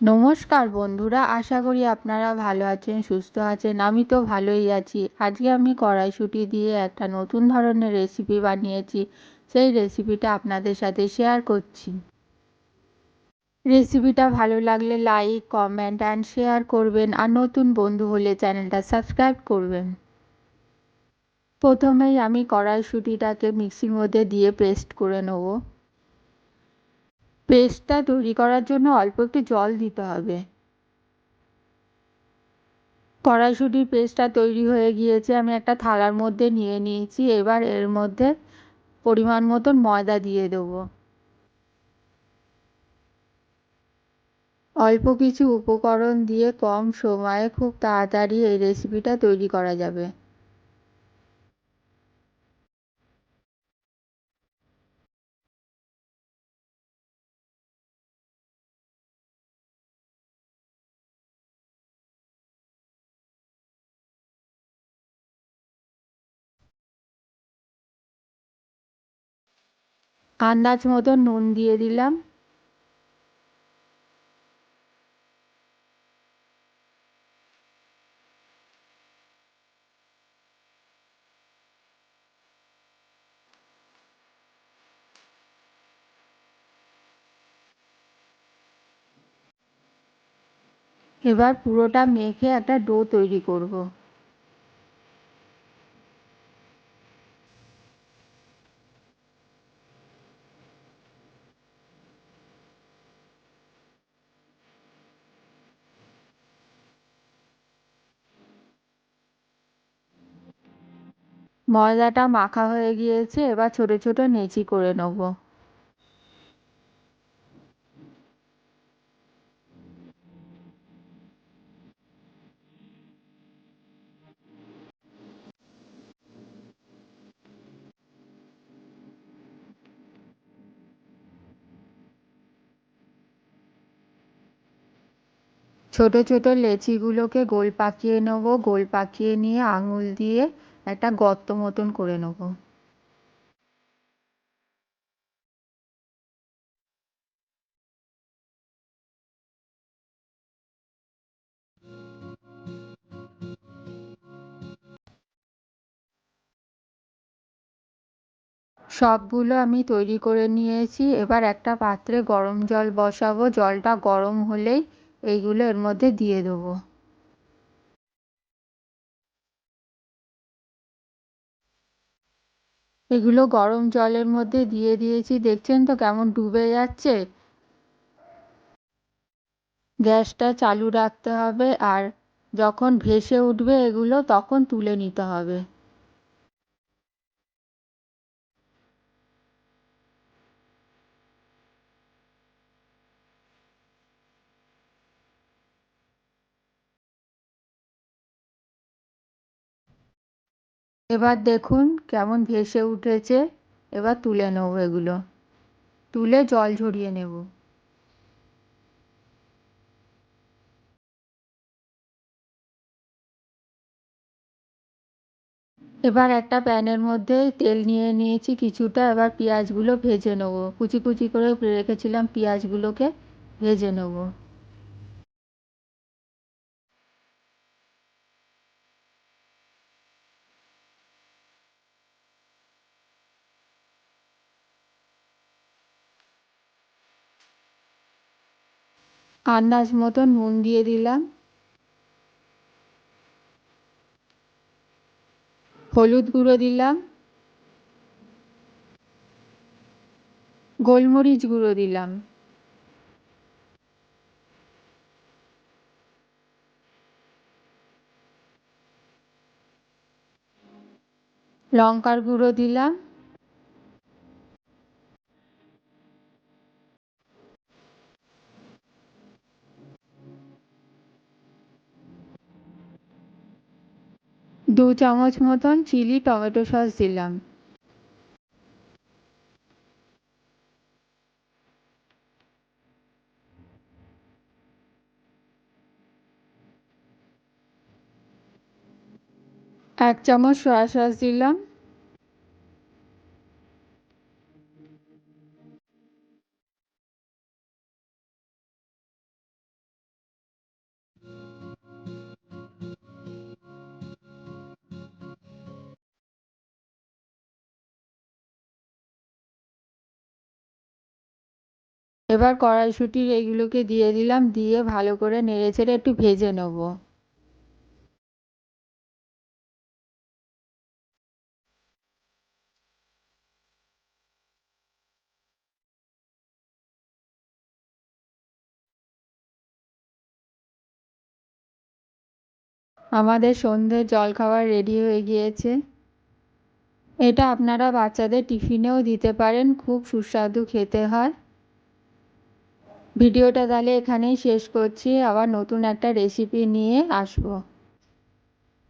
নমস্কার বন্ধুরা, আশা করি আপনারা ভালো আছেন, সুস্থ আছেন। আমি তো ভালোই আছি। আজকে আমি কড়াইশুঁটি দিয়ে একটা নতুন ধরনের রেসিপি বানিয়েছি। সেই রেসিপিটা আপনাদের সাথে শেয়ার করছি। রেসিপিটা ভালো লাগলে লাইক কমেন্ট অ্যান্ড শেয়ার করবেন। আর নতুন বন্ধু হলে চ্যানেলটা সাবস্ক্রাইব করবেন। প্রথমেই আমি কড়াইশুঁটিটাকে মিক্সির মধ্যে দিয়ে পেস্ট করে নেব। পেস্টটা তৈরি করার জন্য অল্প একটু জল দিতে হবে। কড়াইশুটির পেস্টটা তৈরি হয়ে গিয়েছে, আমি একটা থালার মধ্যে নিয়ে নিয়েছি, এবার এর মধ্যে পরিমাণ মতন ময়দা দিয়ে দেবো। অল্প কিছু উপকরণ দিয়ে কম সময়ে খুব তাড়াতাড়ি এই রেসিপিটা তৈরি করা যাবে। আন্দাজ মতো নুন দিয়ে দিলাম। এবার পুরোটা মেখে একটা ডো তৈরি করব। ময়দাটা মাখা হয়ে গিয়েছে, এবার ছোট ছোট নেচি করে নেব। ছোট ছোট লেচিগুলোকে গোল পাকিয়ে নেব, গোল পাকিয়ে নিয়ে আঙুল দিয়ে একটা গর্ত মতন করে নেব। সবগুলো আমি তৈরি করে নিয়েছি। এবার একটা পাত্রে গরম জল বসাবো। জলটা গরম হলেই এইগুলো এর মধ্যে দিয়ে দেবো। এগুলো গরম জলের মধ্যে দিয়ে দিয়েছি। দেখছেন তো কেমন ডুবে যাচ্ছে? গ্যাসটা চালু রাখতে হবে আর যখন ভেসে উঠবে এগুলো তখন তুলে নিতে হবে। এবার দেখুন কেমন ভেসে উঠেছে। এবার তুলে নেব এগুলো। তুলে জল ঝরিয়ে নেব। এবার একটা প্যানের মধ্যে তেল নিয়ে নিয়েছি কিছুটা। এবার পেঁয়াজগুলো ভেজে নেব। কুচি কুচি করে রেখেছিলাম পেঁয়াজগুলোকে। ভেজে নেব। আন্দাজ মতো নুন দিয়ে দিলাম। হলুদ গুঁড়ো দিলাম। গোলমরিচ গুঁড়ো দিলাম। লঙ্কার গুঁড়ো দিলাম। দু চামচ মতন চিলি টমেটো সস দিলাম। এক চামচ সয়া সস দিলাম। এবার কড়াইশুটির এইগুলোকে দিয়ে দিলাম, দিয়ে ভালো করে নেড়ে চেড়ে একটু ভেজে নেব। আমাদের সন্ধ্যের জলখাবার রেডি হয়ে গিয়েছে। এটা আপনারা বাচ্চাদের টিফিনেও দিতে পারেন, খুব সুস্বাদু খেতে হয়। ভিডিওটা তাহলে এখানেই শেষ করছি। আবার নতুন একটা রেসিপি নিয়ে আসব।